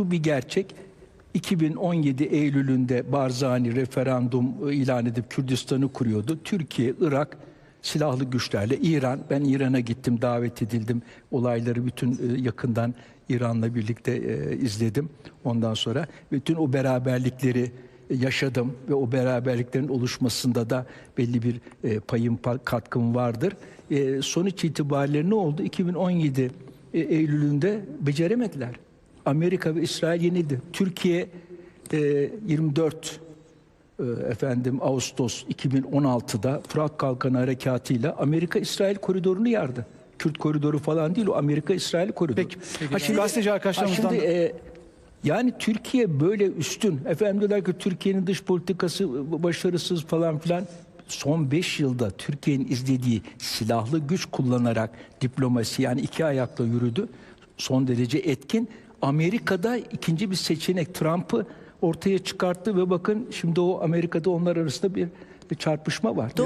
Şu bir gerçek. 2017 Eylül'ünde Barzani referandum e, ilan edip Kürdistan'ı kuruyordu. Türkiye, Irak silahlı güçlerle İran, ben İran'a gittim, davet edildim. Olayları bütün e, yakından İran'la birlikte e, izledim. Ondan sonra bütün o beraberlikleri yaşadım ve o beraberliklerin oluşmasında da belli bir payım pa- katkım vardır. Sonuç itibariyle ne oldu? 2017 e, Eylül'ünde beceremediler. Amerika ve İsrail yenildi. Türkiye e, 24 e, efendim Ağustos 2016'da Fırat Kalkanı Harekatı'yla Amerika-İsrail koridorunu yardı. Kürt koridoru falan değil o Amerika-İsrail koridoru. Peki, peki. Gazeteci arkadaşlarımızdan- Ha şimdi, e, yani Türkiye böyle üstün. Efendim diyorlar ki Türkiye'nin dış politikası başarısız falan filan. Son 5 yılda Türkiye'nin izlediği silahlı güç kullanarak diplomasi yani iki ayakla yürüdü. Son derece etkin. Amerika'da ikinci bir seçenek Trump'ı ortaya çıkarttı ve bakın şimdi o Amerika'da onlar arasında bir, bir çarpışma var.